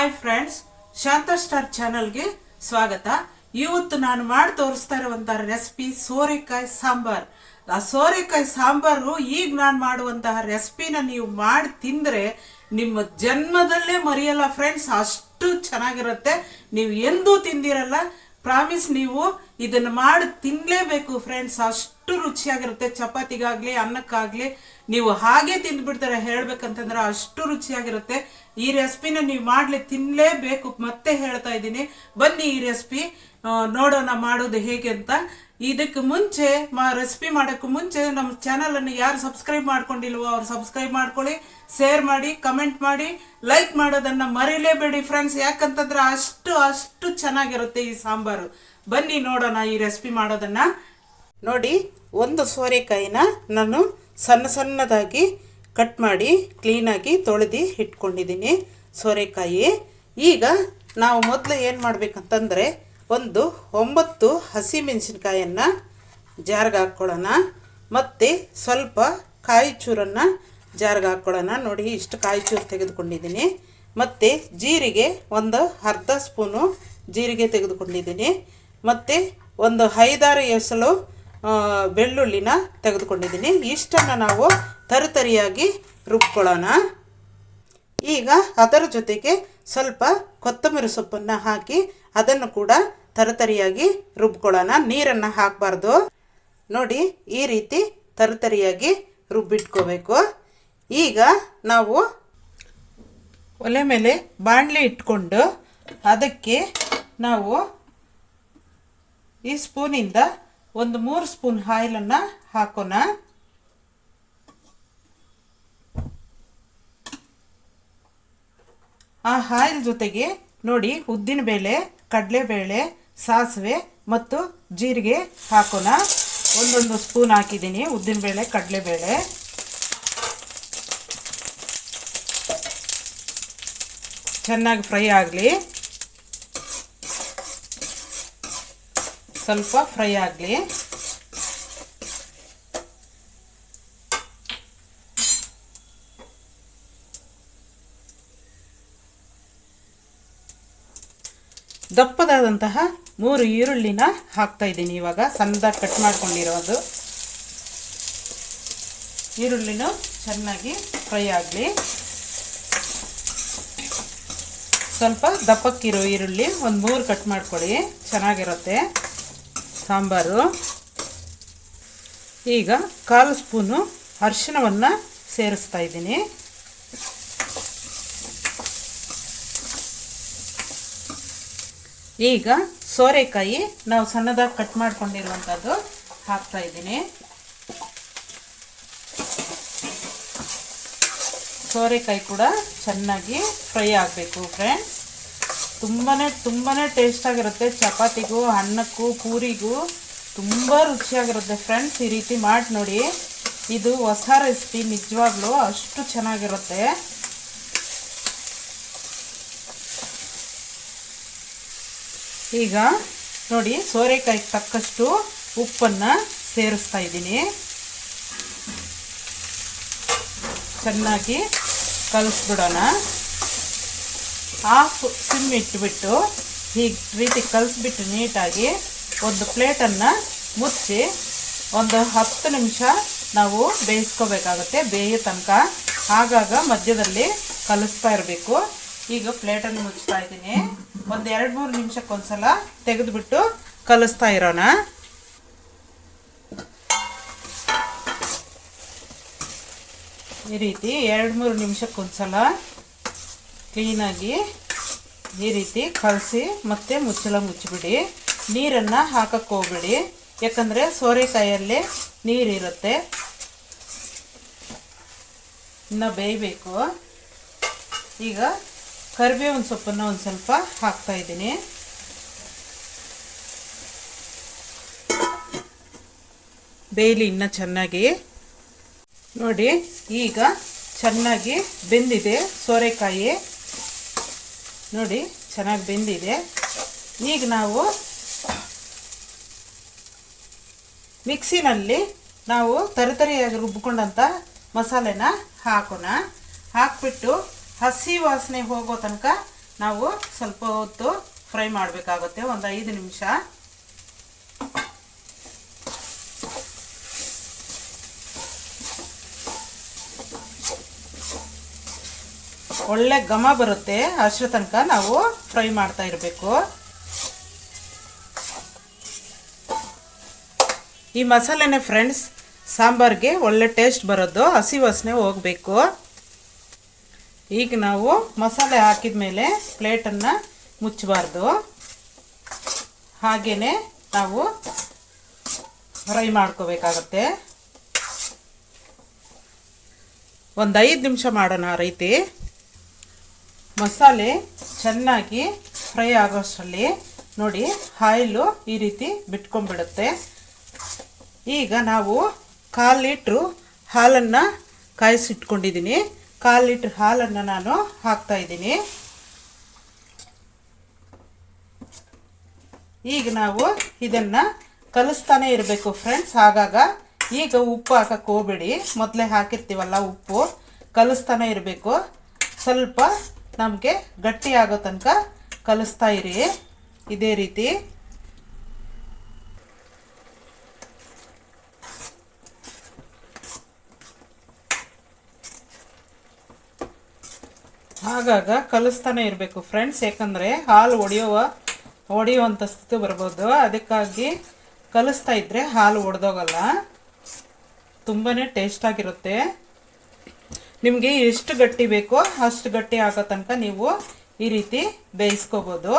Hi friends ಶಾಂತ star ಚಾನಲ್ಗೆ ಸ್ವಾಗತ. ಇವತ್ತು ನಾನು ಮಾಡಿ ತೋರಿಸ್ತಾ ಇರುವಂತಹ ರೆಸಿಪಿ ಸೋರೆಕಾಯಿ ಸಾಂಬಾರ್. ಆ ಸೋರೆಕಾಯಿ ಸಾಂಬಾರು ಈಗ ನಾನು ಮಾಡುವಂತಹ ರೆಸಿಪಿನ ನೀವು ಮಾಡಿ ತಿಂದರೆ ನಿಮ್ಮ ಜನ್ಮದಲ್ಲೇ ಮರೆಯಲ್ಲ ಫ್ರೆಂಡ್ಸ್ ಅಷ್ಟು ಚೆನ್ನಾಗಿರುತ್ತೆ. ನೀವು ಎಂದೂ ತಿಂದಿರಲ್ಲ. ಪ್ರಾಮಿಸ್ ನೀವು ಇದನ್ನ ಮಾಡಿ ತಿನ್ಲೇಬೇಕು ಫ್ರೆಂಡ್ಸ್ ಅಷ್ಟು ರುಚಿಯಾಗಿರುತ್ತೆ. ಚಪಾತಿಗಾಗ್ಲಿ, ಅನ್ನಕ್ಕಾಗ್ಲಿ. ನೀವು ಹಾಗೆ ತಿಂದ್ಬಿಡ್ತಾರೆ ಹೇಳ್ಬೇಕಂತಂದ್ರೆ ಅಷ್ಟು ರುಚಿಯಾಗಿರುತ್ತೆ. ಈ ರೆಸಿಪಿನ ನೀವು ಮಾಡ್ಲಿ, ತಿನ್ಲೇಬೇಕು. ಮತ್ತೆ ಹೇಳ್ತಾ ಇದ್ದೀನಿ. ಬನ್ನಿ ಈ ರೆಸಿಪಿ ನೋಡೋಣ ಮಾಡೋದು ಹೇಗೆ ಅಂತ. ಇದಕ್ಕೆ ಮುಂಚೆ, ಮಾ ರೆಸಿಪಿ ಮಾಡೋಕ್ಕೂ ಮುಂಚೆ ನಮ್ಮ ಚಾನಲನ್ನು ಯಾರು ಸಬ್ಸ್ಕ್ರೈಬ್ ಮಾಡ್ಕೊಂಡಿಲ್ವೋ ಅವ್ರು ಸಬ್ಸ್ಕ್ರೈಬ್ ಮಾಡ್ಕೊಳ್ಳಿ ಶೇರ್ ಮಾಡಿ ಕಮೆಂಟ್ ಮಾಡಿ ಲೈಕ್ ಮಾಡೋದನ್ನು ಮರೀಲೇಬೇಡಿ ಫ್ರೆಂಡ್ಸ್ ಯಾಕಂತಂದ್ರೆ ಅಷ್ಟು ಅಷ್ಟು ಚೆನ್ನಾಗಿರುತ್ತೆ ಈ ಸಾಂಬಾರು. ಬನ್ನಿ ನೋಡೋಣ ಈ ರೆಸಿಪಿ ಮಾಡೋದನ್ನ. ನೋಡಿ, ಒಂದು ಸೋರೆಕಾಯಿನ ನಾನು ಸಣ್ಣ ಸಣ್ಣದಾಗಿ ಕಟ್ ಮಾಡಿ ಕ್ಲೀನಾಗಿ ತೊಳೆದು ಇಟ್ಕೊಂಡಿದ್ದೀನಿ ಸೋರೆಕಾಯಿ. ಈಗ ನಾವು ಮೊದಲು ಏನು ಮಾಡಬೇಕಂತಂದರೆ, ಒಂದು ಒಂಬತ್ತು ಹಸಿಮೆಣಸಿನ್ಕಾಯನ್ನು ಜಾರ್ಗೆ ಹಾಕ್ಕೊಳ್ಳೋಣ. ಮತ್ತು ಸ್ವಲ್ಪ ಕಾಯಿ ಚೂರನ್ನು ಜಾರ್ಗೆ ಹಾಕ್ಕೊಳ್ಳೋಣ. ನೋಡಿ, ಇಷ್ಟು ಕಾಯಿ ಚೂರು ತೆಗೆದುಕೊಂಡಿದ್ದೀನಿ. ಮತ್ತು ಜೀರಿಗೆ ಒಂದು ಅರ್ಧ ಸ್ಪೂನು ಜೀರಿಗೆ ತೆಗೆದುಕೊಂಡಿದ್ದೀನಿ. ಮತ್ತು ಒಂದು ಐದಾರು ಎಸಳು ಆ, ಬೆಳ್ಳುಳ್ಳಿನ ತೆಗೆದುಕೊಂಡಿದ್ದೀನಿ. ಇಷ್ಟನ್ನು ನಾವು ತರಿತರಿಯಾಗಿ ರುಬ್ಕೊಳ್ಳೋಣ. ಈಗ ಅದರ ಜೊತೆಗೆ ಸ್ವಲ್ಪ ಕೊತ್ತಂಬರಿ ಸೊಪ್ಪನ್ನು ಹಾಕಿ ಅದನ್ನು ಕೂಡ ತರತರಿಯಾಗಿ ರುಬ್ಕೊಳ್ಳೋಣ. ನೀರನ್ನು ಹಾಕಬಾರ್ದು. ನೋಡಿ ಈ ರೀತಿ ತರತರಿಯಾಗಿ ರುಬ್ಬಿಟ್ಕೋಬೇಕು. ಈಗ ನಾವು ಒಲೆ ಮೇಲೆ ಬಾಣಲೆ ಇಟ್ಕೊಂಡು ಅದಕ್ಕೆ ನಾವು ಈ ಸ್ಪೂನಿಂದ ಒಂದು ಮೂರು ಸ್ಪೂನ್ ಆಯಿಲನ್ನು ಹಾಕೋಣ. ಆ ಆಯಿಲ್ ಜೊತೆಗೆ ನೋಡಿ ಉದ್ದಿನಬೇಳೆ ಕಡಲೆಬೇಳೆ ಸಾಸಿವೆ ಮತ್ತು ಜೀರಿಗೆ ಹಾಕೋಣ. ಒಂದೊಂದು ಸ್ಪೂನ್ ಹಾಕಿದ್ದೀನಿ ಉದ್ದಿನಬೇಳೆ ಕಡಲೆಬೇಳೆ ಚೆನ್ನಾಗಿ ಫ್ರೈ ಆಗಲಿ. ಸ್ವಲ್ಪ ಫ್ರೈ ಆಗಲಿ. ದಪ್ಪದಾದಂತಹ ಮೂರು ಈರುಳ್ಳಿನ ಹಾಕ್ತಾ ಇದ್ದೀನಿ ಇವಾಗ. ಸಣ್ಣದಾಗಿ ಕಟ್ ಮಾಡ್ಕೊಂಡಿರೋದು. ಈರುಳ್ಳಿನೂ ಚೆನ್ನಾಗಿ ಫ್ರೈ ಆಗಲಿ. ಸ್ವಲ್ಪ ದಪ್ಪಕ್ಕಿರೋ ಈರುಳ್ಳಿ ಒಂದು ಮೂರು ಕಟ್ ಮಾಡ್ಕೊಳ್ಳಿ ಚೆನ್ನಾಗಿರುತ್ತೆ. ಸಾಂಬಾರು. ಈಗ ಕಾಲು ಸ್ಪೂನು ಅರಿಶಿಣವನ್ನು ಸೇರಿಸ್ತಾ ಇದ್ದೀನಿ. ಈಗ ಸೋರೆಕಾಯಿ ನಾವು ಸಣ್ಣದಾಗಿ ಕಟ್ ಮಾಡ್ಕೊಂಡಿರುವಂಥದ್ದು ಹಾಕ್ತಾ ಇದ್ದೀನಿ. ಸೋರೆಕಾಯಿ ಕೂಡ ಚೆನ್ನಾಗಿ ಫ್ರೈ ಆಗಬೇಕು ಫ್ರೆಂಡ್ಸ್ ತುಂಬಾ ತುಂಬಾ ಟೇಸ್ಟಾಗಿರುತ್ತೆ ಚಪಾತಿಗೂ, ಅನ್ನಕ್ಕೂ, ಪೂರಿಗೂ ತುಂಬ ರುಚಿಯಾಗಿರುತ್ತೆ ಫ್ರೆಂಡ್ಸ್ ಈ ರೀತಿ ಮಾಡಿ ನೋಡಿ ಇದು ಹೊಸ ರೆಸಿಪಿ ನಿಜವಾಗ್ಲೂ ಅಷ್ಟು ಚೆನ್ನಾಗಿರುತ್ತೆ. ಈಗ ನೋಡಿ, ಸೋರೆಕಾಯಿಗೆ ತಕ್ಕಷ್ಟು ಉಪ್ಪನ್ನು ಸೇರಿಸ್ತಾ ಇದ್ದೀನಿ. ಚೆನ್ನಾಗಿ ಕಲಿಸ್ಬಿಡೋಣ. ಹಾಫ್ ಸಿಮ್ ಇಟ್ಬಿಟ್ಟು ಹೀಗೆ ರೀತಿ ಕಲಿಸ್ಬಿಟ್ಟು ನೀಟಾಗಿ ಒಂದು ಪ್ಲೇಟನ್ನು ಮುಚ್ಚಿ ಒಂದು ಹತ್ತು ನಿಮಿಷ ನಾವು ಬೇಯಿಸ್ಕೋಬೇಕಾಗುತ್ತೆ, ಬೇಯ ತನಕ. ಆಗಾಗ ಮಧ್ಯದಲ್ಲಿ ಕಲಿಸ್ತಾ ಇರಬೇಕು. ಈಗ ಪ್ಲೇಟನ್ನು ಮುಚ್ತಾ ಇದ್ದೀನಿ. ಒಂದು ಎರಡು ಮೂರು ನಿಮಿಷಕ್ಕೊಂದ್ಸಲ ತೆಗೆದುಬಿಟ್ಟು ಕಲಿಸ್ತಾ ಇರೋಣ. ಈ ರೀತಿ ಎರಡು ಮೂರು ನಿಮಿಷಕ್ಕೊಂದ್ಸಲ ಕ್ಲೀನಾಗಿ ಈ ರೀತಿ ಕಲಸಿ ಮತ್ತೆ ಮುಚ್ಚಳ ಮುಚ್ಚಿಬಿಡಿ. ನೀರನ್ನು ಹಾಕಕ್ಕೆ ಹೋಗ್ಬಿಡಿ. ಯಾಕಂದರೆ ಸೋರೆಕಾಯಲ್ಲಿ ನೀರಿರುತ್ತೆ. ಇನ್ನು ಬೇಯಬೇಕು. ಈಗ ಕರಿಬೇವಿನ ಸೊಪ್ಪನ್ನು ಒಂದು ಸ್ವಲ್ಪ ಹಾಕ್ತಾ ಇದ್ದೀನಿ. ಬೇಯಲಿ ಇನ್ನೂ ಚೆನ್ನಾಗಿ. ನೋಡಿ, ಈಗ ಚೆನ್ನಾಗಿ ಬೆಂದಿದೆ ಸೋರೆಕಾಯಿ. ನೋಡಿ, ಚೆನ್ನಾಗಿ ಬೆಂದಿದೆ. ಈಗ ನಾವು ಮಿಕ್ಸಿನಲ್ಲಿ ನಾವು ತರಿತರಿಯಾಗಿ ರುಬ್ಬಿಕೊಂಡಂಥ ಮಸಾಲೆನ ಹಾಕೋಣ. ಹಾಕ್ಬಿಟ್ಟು ಹಸಿ ವಾಸನೆ ಹೋಗೋ ತನಕ ನಾವು ಸ್ವಲ್ಪ ಹೊತ್ತು ಫ್ರೈ ಮಾಡಬೇಕಾಗುತ್ತೆ. ಒಂದು ಐದು ನಿಮಿಷ. ಒಳ್ಳೆ ಘಮ ಬರುತ್ತೆ ಅಷ್ಟರ ತನಕ ನಾವು ಫ್ರೈ ಮಾಡ್ತಾ ಇರಬೇಕು. ಈ ಮಸಾಲೆನೇ ಫ್ರೆಂಡ್ಸ್ ಸಾಂಬಾರಿಗೆ ಒಳ್ಳೆ ಟೇಸ್ಟ್ ಬರೋದು, ಹಸಿ ವಾಸನೆ ಹೋಗಬೇಕು. ಈಗ ನಾವು ಮಸಾಲೆ ಹಾಕಿದ ಮೇಲೆ ಪ್ಲೇಟನ್ನು ಮುಚ್ಚಬಾರ್ದು. ಹಾಗೆಯೇ ನಾವು ಫ್ರೈ ಮಾಡ್ಕೋಬೇಕಾಗತ್ತೆ. ಒಂದು ಐದು ನಿಮಿಷ ಮಾಡೋಣ ಆ ರೀತಿ. ಮಸಾಲೆ ಚೆನ್ನಾಗಿ ಫ್ರೈ ಆಗೋಷ್ಟರಲ್ಲಿ ನೋಡಿ ಆಯಿಲು ಈ ರೀತಿ ಬಿಟ್ಕೊಂಡ್ಬಿಡುತ್ತೆ. ಈಗ ನಾವು ಕಾಲು ಲೀಟ್ರು ಹಾಲನ್ನು ಕಾಯಿಸಿಟ್ಕೊಂಡಿದ್ದೀನಿ. ಕಾಲು ಲೀಟ್ರ್ ಹಾಲನ್ನು ನಾನು ಹಾಕ್ತಾ ಇದ್ದೀನಿ. ಈಗ ನಾವು ಇದನ್ನು ಕಲಿಸ್ತಾನೆ ಇರಬೇಕು ಫ್ರೆಂಡ್ಸ್. ಆಗಾಗ ಈಗ ಉಪ್ಪು ಹಾಕಕ್ಕೆ ಹೋಗ್ಬೇಡಿ. ಮೊದಲೇ ಹಾಕಿರ್ತೀವಲ್ಲ ಉಪ್ಪು. ಕಲಿಸ್ತಾನೆ ಇರಬೇಕು. ಸ್ವಲ್ಪ ನಮಗೆ ಗಟ್ಟಿ ಆಗೋ ತನಕ ಕಲಿಸ್ತಾ ಇರಿ. ಇದೇ ರೀತಿ. ಆಗಾಗ ಕಲಿಸ್ತಾನೆ ಇರಬೇಕು ಫ್ರೆಂಡ್ಸ್ ಯಾಕಂದರೆ ಹಾಲು ಒಡೆಯುವ ಒಡೆಯುವಂಥ ಸ್ಥಿತಿ ಬರ್ಬೋದು. ಅದಕ್ಕಾಗಿ ಕಲಿಸ್ತಾ ಇದ್ದರೆ ಹಾಲು ಒಡೆದೋಗಲ್ಲ. ತುಂಬಾ ಟೇಸ್ಟಾಗಿರುತ್ತೆ ನಿಮಗೆ ಎಷ್ಟು ಗಟ್ಟಿ ಬೇಕೋ ಅಷ್ಟು ಗಟ್ಟಿ ಆಗೋ ತನಕ ನೀವು ಈ ರೀತಿ ಬೇಯಿಸ್ಕೋಬೋದು.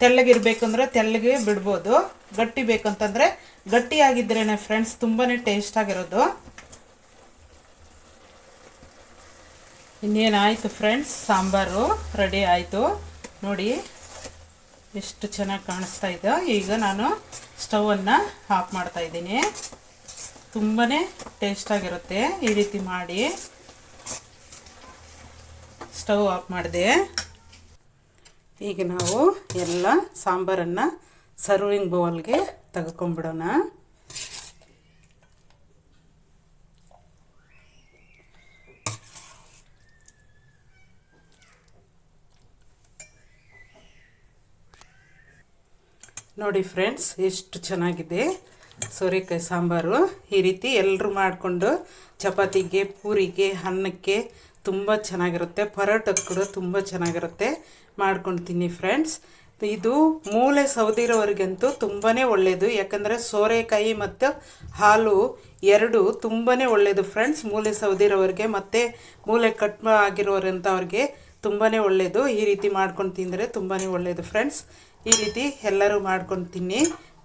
ತೆಳ್ಳಗಿರ್ಬೇಕಂದ್ರೆ ತೆಳ್ಳಗೆ ಬಿಡ್ಬೋದು. ಗಟ್ಟಿ ಬೇಕಂತಂದರೆ ಗಟ್ಟಿಯಾಗಿದ್ರೇ ಫ್ರೆಂಡ್ಸ್ ತುಂಬಾ ಟೇಸ್ಟಾಗಿರೋದು ಇನ್ನೇನಾಯಿತು ಫ್ರೆಂಡ್ಸ್ ಸಾಂಬಾರು ರೆಡಿ ಆಯಿತು. ನೋಡಿ ಎಷ್ಟು ಚೆನ್ನಾಗಿ ಕಾಣಿಸ್ತಾ ಇದೆ. ಈಗ ನಾನು ಸ್ಟವನ್ನು ಆಫ್ ಮಾಡ್ತಾ ಇದ್ದೀನಿ. ತುಂಬಾ ಟೇಸ್ಟಾಗಿರುತ್ತೆ ಈ ರೀತಿ ಮಾಡಿ ಸ್ಟವ್ ಆಫ್ ಮಾಡಿದೆ. ಈಗ ನಾವು ಎಲ್ಲ ಸಾಂಬಾರನ್ನು ಸರ್ವಿಂಗ್ ಬೌಲ್ಗೆ ತೆಗೆದುಕೊಂಡ್ಬಿಡೋಣ. ನೋಡಿ ಫ್ರೆಂಡ್ಸ್, ಎಷ್ಟು ಚೆನ್ನಾಗಿದೆ. ಸೋರೆಕಾಯಿ ಸಾಂಬಾರು ಈ ರೀತಿ ಎಲ್ಲರೂ ಮಾಡಿಕೊಂಡು ಚಪಾತಿಗೆ, ಪೂರಿಗೆ, ಅನ್ನಕ್ಕೆ ತುಂಬ ಚೆನ್ನಾಗಿರುತ್ತೆ. ಪರೋಟಕ್ಕೆ ಕೂಡ ತುಂಬ ಚೆನ್ನಾಗಿರುತ್ತೆ. ಮಾಡ್ಕೊಂಡು ತಿನ್ನಿ ಫ್ರೆಂಡ್ಸ್ ಇದು ಮೂಳೆ ಸೌದಿರೋರಿಗಂತೂ ತುಂಬಾ ಒಳ್ಳೆಯದು ಯಾಕಂದರೆ ಸೋರೆಕಾಯಿ ಮತ್ತು ಹಾಲು ಎರಡು ತುಂಬಾ ಒಳ್ಳೆಯದು ಫ್ರೆಂಡ್ಸ್ ಮೂಳೆ ಸೌದಿರೋರಿಗೆ ಮತ್ತು ಮೂಳೆ ಕಟ್ ಆಗಿರೋರಂಥವ್ರಿಗೆ ತುಂಬಾ ಒಳ್ಳೆಯದು ಈ ರೀತಿ ಮಾಡ್ಕೊಂಡು ತಿಂದರೆ ತುಂಬಾ ಒಳ್ಳೆಯದು ಫ್ರೆಂಡ್ಸ್ ಈ ರೀತಿ ಎಲ್ಲರೂ ಮಾಡ್ಕೊಂಡು ತಿನ್ನಿ.